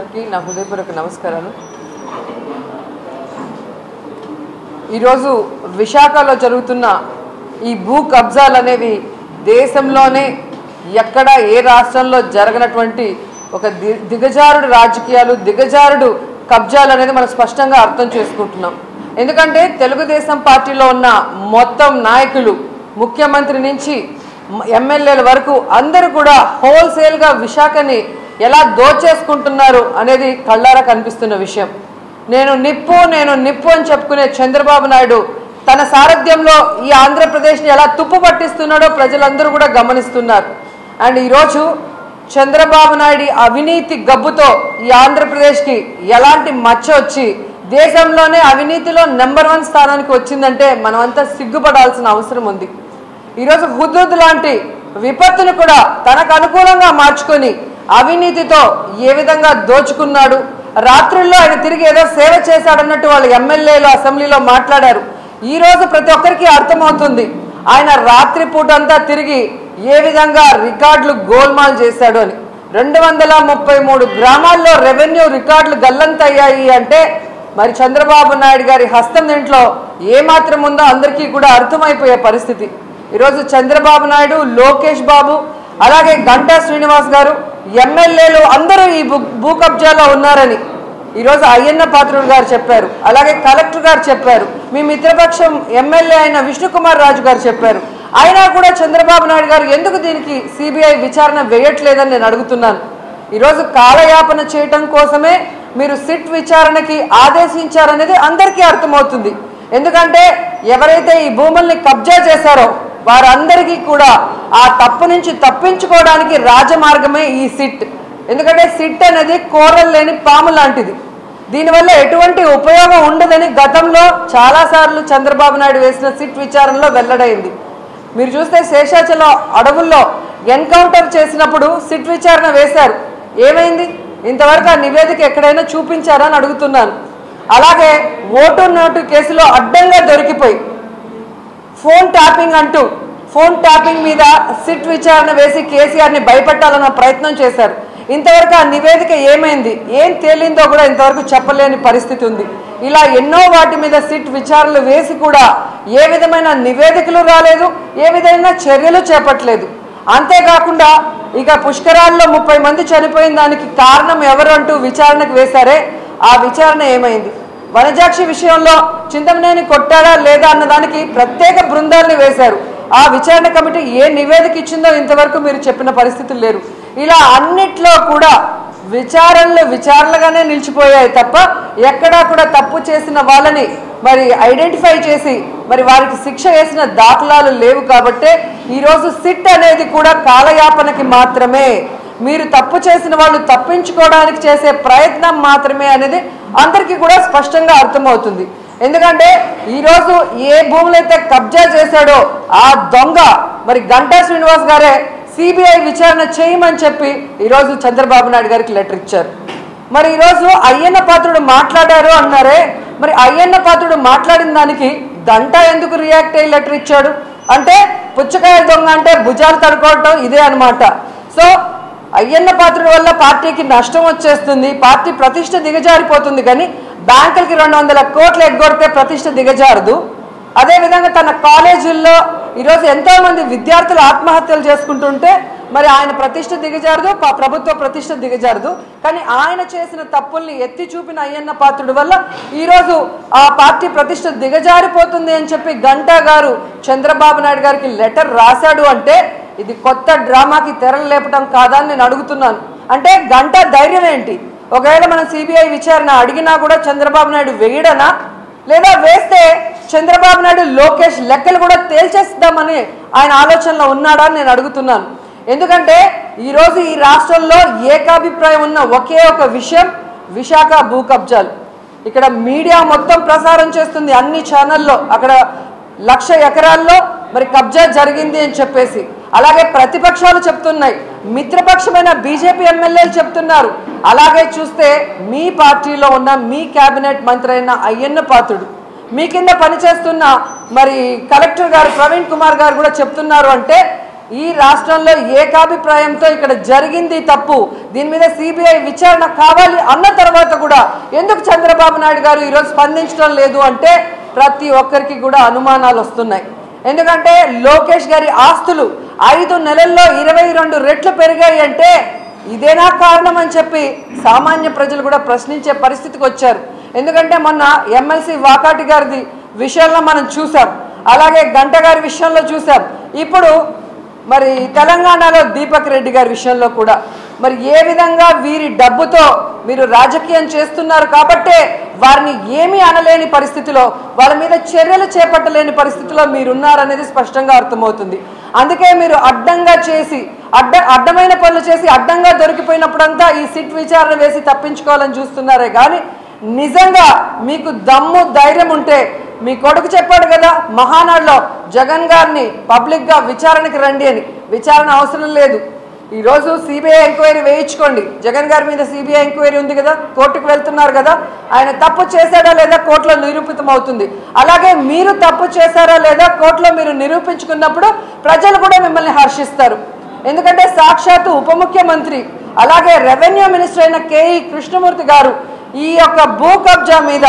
అందరికీ నా హృదయపూర్వక నమస్కారాలు. ఈరోజు విశాఖలో జరుగుతున్న ఈ భూ కబ్జాలు అనేవి దేశంలోనే ఎక్కడ ఏ రాష్ట్రంలో జరగనటువంటి ఒక ది దిగజారుడు రాజకీయాలు దిగజారుడు కబ్జాలు అనేది మనం స్పష్టంగా అర్థం చేసుకుంటున్నాం. ఎందుకంటే తెలుగుదేశం పార్టీలో ఉన్న మొత్తం నాయకులు ముఖ్యమంత్రి నుంచి ఎమ్మెల్యేల వరకు అందరూ కూడా హోల్సేల్గా విశాఖని ఎలా దోచేసుకుంటున్నారు అనేది కళ్ళారా కనిపిస్తున్న విషయం. నేను నిప్పు నేను నిప్పు అని చెప్పుకునే చంద్రబాబు నాయుడు తన సారథ్యంలో ఈ ఆంధ్రప్రదేశ్ని ఎలా తుప్పు పట్టిస్తున్నాడో ప్రజలందరూ కూడా గమనిస్తున్నారు. అండ్ ఈరోజు చంద్రబాబు నాయుడు అవినీతి గబ్బుతో ఈ ఆంధ్రప్రదేశ్కి ఎలాంటి మచ్చ వచ్చి దేశంలోనే అవినీతిలో నెంబర్ వన్ స్థానానికి వచ్చిందంటే మనమంతా సిగ్గుపడాల్సిన అవసరం ఉంది. ఈరోజు హుద్దుద్ లాంటి విపత్తును కూడా తనకు అనుకూలంగా మార్చుకొని అవినీతితో ఏ విధంగా దోచుకున్నాడు? రాత్రుల్లో ఆయన తిరిగి ఏదో సేవ చేశాడన్నట్టు వాళ్ళు ఎమ్మెల్యేలు అసెంబ్లీలో మాట్లాడారు. ఈ రోజు ప్రతి ఒక్కరికి అర్థమవుతుంది. ఆయన రాత్రి పూటంతా తిరిగి ఏ విధంగా రికార్డులు గోల్మాల్ చేశాడు అని. రెండు వందల ముప్పై మూడు గ్రామాల్లో రెవెన్యూ రికార్డులు గల్లంతయ్యాయి అంటే మరి చంద్రబాబు నాయుడు గారి హస్తం దీంట్లో ఏమాత్రం ఉందో అందరికీ కూడా అర్థమైపోయే పరిస్థితి. ఈరోజు చంద్రబాబు నాయుడు లోకేష్ బాబు అలాగే గంటా శ్రీనివాస్ గారు ఎమ్మెల్యేలు అందరూ ఈ భూ భూ కబ్జాలో ఉన్నారని. ఈరోజు అయ్యన్న పాత్రుడు గారు చెప్పారు. అలాగే కలెక్టర్ గారు చెప్పారు. మీ మిత్రపక్షం ఎమ్మెల్యే అయిన విష్ణుకుమార్ రాజు గారు చెప్పారు. అయినా కూడా చంద్రబాబు నాయుడు గారు ఎందుకు దీనికి సిబిఐ విచారణ వేయట్లేదని నేను అడుగుతున్నాను. ఈరోజు కాలయాపన చేయటం కోసమే మీరు సిట్ విచారణకి ఆదేశించారనేది అందరికీ అర్థమవుతుంది. ఎందుకంటే ఎవరైతే ఈ భూముల్ని కబ్జా చేశారో వారందరికీ కూడా ఆ తప్పు నుంచి తప్పించుకోవడానికి రాజమార్గమే ఈ సిట్. ఎందుకంటే సిట్ అనేది కూరలు లేని పాము లాంటిది. దీనివల్ల ఎటువంటి ఉపయోగం ఉండదని గతంలో చాలాసార్లు చంద్రబాబు నాయుడు వేసిన సిట్ విచారణలో వెల్లడైంది. మీరు చూస్తే శేషాచలం అడవుల్లో ఎన్కౌంటర్ చేసినప్పుడు సిట్ విచారణ వేశారు. ఏమైంది? ఇంతవరకు ఆ నివేదిక ఎక్కడైనా చూపించారా అని అడుగుతున్నాను. అలాగే ఓటు నోటు కేసులో అడ్డంగా దొరికిపోయి ఫోన్ ట్యాపింగ్ అంటూ ఫోన్ ట్యాపింగ్ మీద సిట్ విచారణ వేసి కేసీఆర్ని భయపెట్టాలన్న ప్రయత్నం చేశారు. ఇంతవరకు ఆ నివేదిక ఏమైంది? ఏం తేలిందో కూడా ఇంతవరకు చెప్పలేని పరిస్థితి ఉంది. ఇలా ఎన్నో వాటి మీద సిట్ విచారణలు వేసి కూడా ఏ విధమైన నివేదికలు రాలేదు ఏ విధమైన చర్యలు చేపట్టలేదు. అంతేకాకుండా ఇక పుష్కరాల్లో ముప్పై మంది చనిపోయిన దానికి కారణం ఎవరు అంటూ విచారణకు వేశారే? ఆ విచారణ ఏమైంది? వనజాక్షి విషయంలో చింతమనేని కొట్టాడా లేదా అన్నదానికి ప్రత్యేక బృందాల్ని వేశారు. ఆ విచారణ కమిటీ ఏ నివేదిక ఇచ్చిందో ఇంతవరకు మీరు చెప్పిన పరిస్థితులు లేరు. ఇలా అన్నిట్లో కూడా విచారణలు విచారణలుగానే నిలిచిపోయాయి తప్ప ఎక్కడా కూడా తప్పు చేసిన వాళ్ళని మరి ఐడెంటిఫై చేసి మరి వారికి శిక్ష వేసిన దాఖలాలు లేవు కాబట్టే ఈరోజు సిట్ అనేది కూడా కాలయాపనకి మాత్రమే. మీరు తప్పు చేసిన వాళ్ళు తప్పించుకోవడానికి చేసే ప్రయత్నం మాత్రమే అనేది అందరికీ కూడా స్పష్టంగా అర్థమవుతుంది. ఎందుకంటే ఈరోజు ఏ భూములైతే కబ్జా చేశాడో ఆ దొంగ మరి గంటా శ్రీనివాస్ గారే సిబిఐ విచారణ చేయమని చెప్పి ఈరోజు చంద్రబాబు నాయుడు గారికి లెటర్ ఇచ్చారు. మరి ఈరోజు అయ్యన్న పాత్రుడు మాట్లాడారు అన్నారే మరి అయ్యన్న పాత్రుడు మాట్లాడిన దానికి గంటా ఎందుకు రియాక్ట్ అయ్యి లెటర్ ఇచ్చాడు? అంటే పుచ్చకాయ దొంగ అంటే భుజాలు తడుకోవటం ఇదే అనమాట సో అయ్యన్న పాత్రుడి వల్ల పార్టీకి నష్టం వచ్చేస్తుంది. పార్టీ ప్రతిష్ట దిగజారిపోతుంది కానీ బ్యాంకులకి రెండు వందల కోట్లు ఎగ్గొడితే ప్రతిష్ట దిగజారదు. అదేవిధంగా తన కాలేజీల్లో ఈరోజు ఎంతో మంది విద్యార్థులు ఆత్మహత్యలు చేసుకుంటుంటే మరి ఆయన ప్రతిష్ట దిగజారదు ప్రభుత్వ ప్రతిష్ట దిగజారదు. కానీ ఆయన చేసిన తప్పుల్ని ఎత్తి చూపిన అయ్యన్న పాత్రుడి వల్ల ఈరోజు ఆ పార్టీ ప్రతిష్ట దిగజారిపోతుంది అని చెప్పి గంటా గారు చంద్రబాబు నాయుడు గారికి లెటర్ రాశాడు అంటే ఇది కొత్త డ్రామాకి తెరలు లేపటం కాదని నేను అడుగుతున్నాను. అంటే గంట ధైర్యం ఏంటి? ఒకవేళ మనం సిబిఐ విచారణ అడిగినా కూడా చంద్రబాబు నాయుడు వేయడనా? లేదా వేస్తే చంద్రబాబు నాయుడు లోకేష్ లెక్కలు కూడా తేల్చేస్తామని ఆయన ఆలోచనలో ఉన్నాడా అని నేను అడుగుతున్నాను. ఎందుకంటే ఈరోజు ఈ రాష్ట్రంలో ఏకాభిప్రాయం ఉన్న ఒకే ఒక విషయం విశాఖ భూ కబ్జాలు. ఇక్కడ మీడియా మొత్తం ప్రసారం చేస్తుంది అన్ని ఛానల్లో. అక్కడ లక్ష ఎకరాల్లో మరి కబ్జా జరిగింది అని చెప్పేసి. అలాగే ప్రతిపక్షాలు చెప్తున్నాయి. మిత్రపక్షమైన బీజేపీ ఎమ్మెల్యేలు చెప్తున్నారు. అలాగే చూస్తే మీ పార్టీలో ఉన్న మీ కేబినెట్ మంత్రి అయిన అయ్యన్న పాత్రుడు. మీ కింద పనిచేస్తున్న మరి కలెక్టర్ గారు ప్రవీణ్ కుమార్ గారు కూడా చెప్తున్నారు అంటే ఈ రాష్ట్రంలో ఏకాభిప్రాయంతో ఇక్కడ జరిగింది తప్పు. దీని మీద సిబిఐ విచారణ కావాలి అన్న తర్వాత కూడా ఎందుకు చంద్రబాబు నాయుడు గారు ఈరోజు స్పందించడం లేదు అంటే ప్రతి ఒక్కరికి కూడా అనుమానాలు వస్తున్నాయి. ఎందుకంటే లోకేష్ గారి ఆస్తులు ఐదు నెలల్లో ఇరవై రెండు రెట్లు పెరిగాయి అంటే ఇదేనా కారణం అని చెప్పి సామాన్య ప్రజలు కూడా ప్రశ్నించే పరిస్థితికి వచ్చారు. ఎందుకంటే మొన్న ఎమ్మెల్సీ వాకాటి గారిది విషయంలో మనం చూసాం. అలాగే గంట గారి విషయంలో చూసాం. ఇప్పుడు మరి తెలంగాణలో దీపక్ రెడ్డి గారి విషయంలో కూడా మరి ఏ విధంగా వీరి డబ్బుతో మీరు రాజకీయం చేస్తున్నారు కాబట్టే వారిని ఏమీ అనలేని పరిస్థితిలో వాళ్ళ మీద చర్యలు చేపట్టలేని పరిస్థితిలో మీరున్నారనేది స్పష్టంగా అర్థమవుతుంది. అందుకే మీరు అడ్డంగా చేసి అడ్డ అడ్డమైన పనులు చేసి అడ్డంగా దొరికిపోయినప్పుడంతా ఈ సిట్ విచారణ వేసి తప్పించుకోవాలని చూస్తున్నారే కానీ నిజంగా మీకు దమ్ము ధైర్యం ఉంటే మీ కొడుకు చెప్పాడు కదా మహానాడులో జగన్ గారిని పబ్లిక్గా విచారణకి రండి అని. విచారణ అవసరం లేదు. ఈరోజు సిబిఐ ఎంక్వైరీ వేయించుకోండి. జగన్ గారి మీద సిబిఐ ఎంక్వైరీ ఉంది కదా కోర్టుకు వెళ్తున్నారు కదా ఆయన తప్పు చేశాడా లేదా కోర్టులో నిరూపితం అవుతుంది అలాగే మీరు తప్పు చేశారా లేదా కోర్టులో మీరు నిరూపించుకున్నప్పుడు ప్రజలు కూడా మిమ్మల్ని హర్షిస్తారు. ఎందుకంటే సాక్షాత్తు ఉప ముఖ్యమంత్రి అలాగే రెవెన్యూ మినిస్టర్ అయిన కేఈ కృష్ణమూర్తి గారు ఈ యొక్క భూ కబ్జా మీద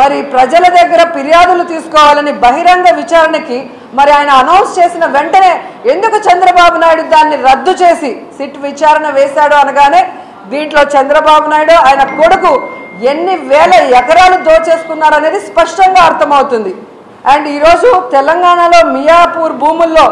మరి ప్రజల దగ్గర ఫిర్యాదులు తీసుకోవాలని బహిరంగ విచారణకి మరి ఆయన అనౌన్స్ చేసిన వెంటనే ఎందుకు చంద్రబాబు నాయుడు దాన్ని రద్దు చేసి సిట్ విచారణ వేశాడు అనగానే దీంట్లో చంద్రబాబు నాయుడు ఆయన కొడుకు ఎన్ని వేల ఎకరాలు దోచేసుకున్నారు అనేది స్పష్టంగా అర్థమవుతుంది. అండ్ ఈరోజు తెలంగాణలో మియాపూర్ భూముల్లో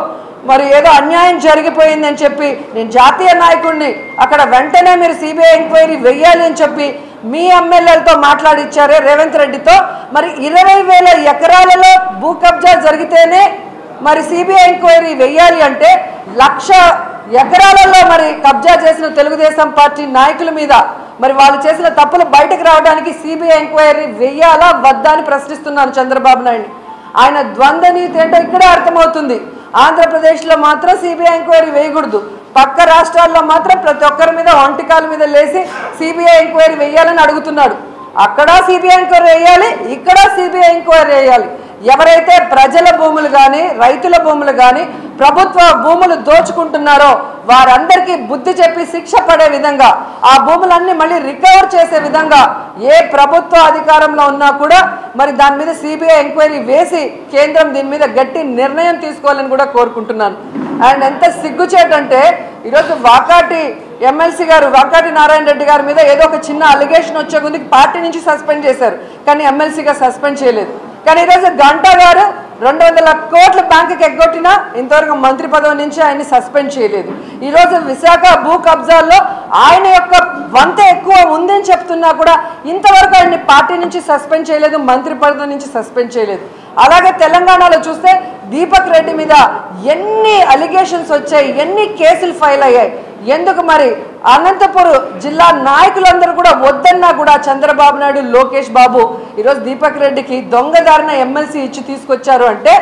మరి ఏదో అన్యాయం జరిగిపోయిందని చెప్పి నేను జాతీయ నాయకుడిని అక్కడ వెంటనే మీరు సిబిఐ ఎంక్వైరీ వెయ్యాలి అని చెప్పి మీ ఎమ్మెల్యేలతో మాట్లాడిచ్చారే రేవంత్ రెడ్డితో. మరి ఇరవై వేల ఎకరాలలో భూ కబ్జా జరిగితేనే మరి సిబిఐ ఎంక్వైరీ వెయ్యాలి అంటే లక్ష ఎకరాలలో మరి కబ్జా చేసిన తెలుగుదేశం పార్టీ నాయకుల మీద మరి వాళ్ళు చేసిన తప్పులు బయటకు రావడానికి సిబిఐ ఎంక్వైరీ వెయ్యాలా వద్దా అని ప్రశ్నిస్తున్నాను చంద్రబాబు నాయుడు. ఆయన ద్వంద్వ నీతి ఏంటో ఇక్కడే అర్థమవుతుంది. ఆంధ్రప్రదేశ్లో మాత్రం సిబిఐ ఎంక్వైరీ వేయకూడదు. పక్క రాష్ట్రాల్లో మాత్రం ప్రతి ఒక్కరి మీద ఒంటికాల మీద లేచి సిబిఐ ఎంక్వైరీ వేయాలని అడుగుతున్నాడు. అక్కడ సిబిఐ ఎంక్వైరీ వేయాలి ఇక్కడ సిబిఐ ఎంక్వైరీ వేయాలి. ఎవరైతే ప్రజల భూములు కానీ రైతుల భూములు కానీ ప్రభుత్వ భూములు దోచుకుంటున్నారో వారందరికీ బుద్ధి చెప్పి శిక్ష పడే విధంగా ఆ భూములన్నీ మళ్ళీ రికవర్ చేసే విధంగా ఏ ప్రభుత్వ అధికారంలో ఉన్నా కూడా మరి దాని మీద సిబిఐ ఎంక్వైరీ వేసి కేంద్రం దీని మీద గట్టి నిర్ణయం తీసుకోవాలని కూడా కోరుకుంటున్నాను. అండ్ ఎంత సిగ్గుచేటంటే ఈరోజు వాకాటి ఎమ్మెల్సీ గారు వాకాటి నారాయణ రెడ్డి గారి మీద ఏదో ఒక చిన్న అలిగేషన్ వచ్చే ముందు పార్టీ నుంచి సస్పెండ్ చేశారు. కానీ ఎమ్మెల్సీగా సస్పెండ్ చేయలేదు. కానీ ఈరోజు గంటా గారు రెండు వందల కోట్ల బ్యాంకుకి ఎగ్గొట్టినా ఇంతవరకు మంత్రి పదవి నుంచి ఆయన్ని సస్పెండ్ చేయలేదు. ఈరోజు విశాఖ భూ కబ్జాల్లో ఆయన యొక్క వంత ఎక్కువ ఉందని చెప్తున్నా కూడా ఇంతవరకు ఆయన్ని పార్టీ నుంచి సస్పెండ్ చేయలేదు మంత్రి పదవి నుంచి సస్పెండ్ చేయలేదు. అలాగే తెలంగాణలో చూస్తే దీపక్ రెడ్డి మీద ఎన్ని అలిగేషన్స్ వచ్చాయి ఎన్ని కేసులు ఫైల్ అయ్యాయి ఎందుకు మరి అనంతపురం జిల్లా నాయకులందరూ కూడా వద్దన్నా కూడా చంద్రబాబు నాయుడు లోకేష్ బాబు ఈరోజు దీపక్ రెడ్డికి దొంగదారిన ఎమ్మెల్సీ ఇచ్చి తీసుకొచ్చారు అంటే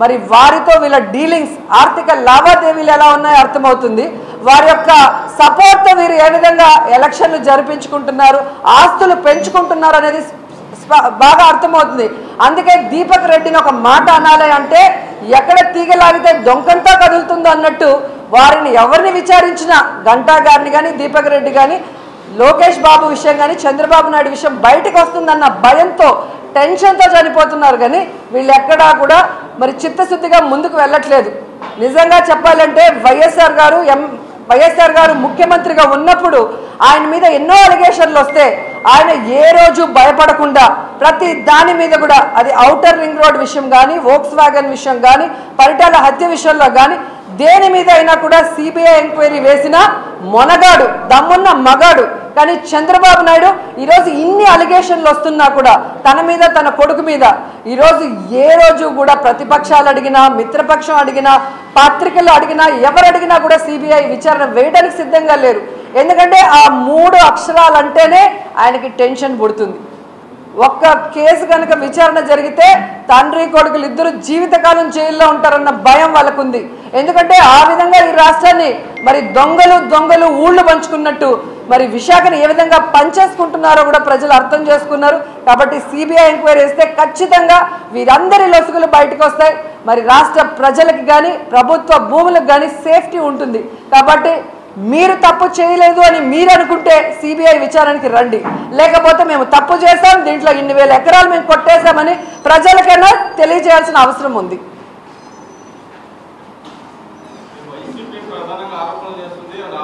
మరి వారితో వీళ్ళ డీలింగ్స్ ఆర్థిక లావాదేవీలు ఎలా ఉన్నాయో అర్థమవుతుంది. వారి యొక్క సపోర్ట్తో వీరు ఏ విధంగా ఎలక్షన్లు జరిపించుకుంటున్నారు ఆస్తులు పెంచుకుంటున్నారు అనేది బాగా అర్థమవుతుంది. అందుకే దీపక్ రెడ్డిని ఒక మాట అనాలి అంటే ఎక్కడ తీగలాగితే దొంకంతా కదులుతుందో అన్నట్టు వారిని ఎవరిని విచారించినా గంటా గారిని కానీ దీపక్ రెడ్డి కానీ లోకేష్ బాబు విషయం కానీ చంద్రబాబు నాయుడు విషయం బయటకు వస్తుందన్న భయంతో టెన్షన్తో చనిపోతున్నారు కానీ వీళ్ళు ఎక్కడా కూడా మరి చిత్తశుద్ధిగా ముందుకు వెళ్ళట్లేదు. నిజంగా చెప్పాలంటే వైఎస్ఆర్ గారు ఎం వైఎస్ఆర్ గారు ముఖ్యమంత్రిగా ఉన్నప్పుడు ఆయన మీద ఎన్నో అలిగేషన్లు వస్తే ఆయన ఏ రోజు భయపడకుండా ప్రతి దాని మీద కూడా అది ఔటర్ రింగ్ రోడ్ విషయం కానీ వోక్స్ వ్యాగన్ విషయం కానీ పరిటాల హత్య విషయంలో కానీ దేని మీద అయినా కూడా సిబిఐ ఎంక్వైరీ వేసిన మొనగాడు దమ్మున్న మగాడు. కానీ చంద్రబాబు నాయుడు ఈరోజు ఇన్ని అలిగేషన్లు వస్తున్నా కూడా తన మీద తన కొడుకు మీద ఈరోజు ఏ రోజు కూడా ప్రతిపక్షాలు అడిగినా మిత్రపక్షం అడిగినా పత్రికలు అడిగినా ఎవరు అడిగినా కూడా సిబిఐ విచారణ వేయడానికి సిద్ధంగా లేరు. ఎందుకంటే ఆ మూడు అక్షరాలంటేనే ఆయనకి టెన్షన్ పుడుతుంది. ఒక్క కేసు కనుక విచారణ జరిగితే తండ్రి కొడుకులు ఇద్దరు జీవితకాలం జైల్లో ఉంటారన్న భయం వాళ్ళకుంది. ఎందుకంటే ఆ విధంగా ఈ రాష్ట్రాన్ని మరి దొంగలు దొంగలు ఊళ్ళు పంచుకున్నట్టు మరి విశాఖని ఏ విధంగా పంచేసుకుంటున్నారో కూడా ప్రజలు అర్థం చేసుకున్నారు. కాబట్టి సిబిఐ ఎంక్వైరీ చేస్తే ఖచ్చితంగా వీరందరి లొసుగులు బయటకు వస్తాయి మరి రాష్ట్ర ప్రజలకు కానీ ప్రభుత్వ భూములకు కానీ సేఫ్టీ ఉంటుంది. కాబట్టి మీరు తప్పు చేయలేదు అని మీరు అనుకుంటే సిబిఐ విచారణకి రండి. లేకపోతే మేము తప్పు చేశాం దీంట్లో ఇన్ని వేల ఎకరాలు మేము కొట్టేశామని ప్రజలకైనా తెలియజేయాల్సిన అవసరం ఉంది.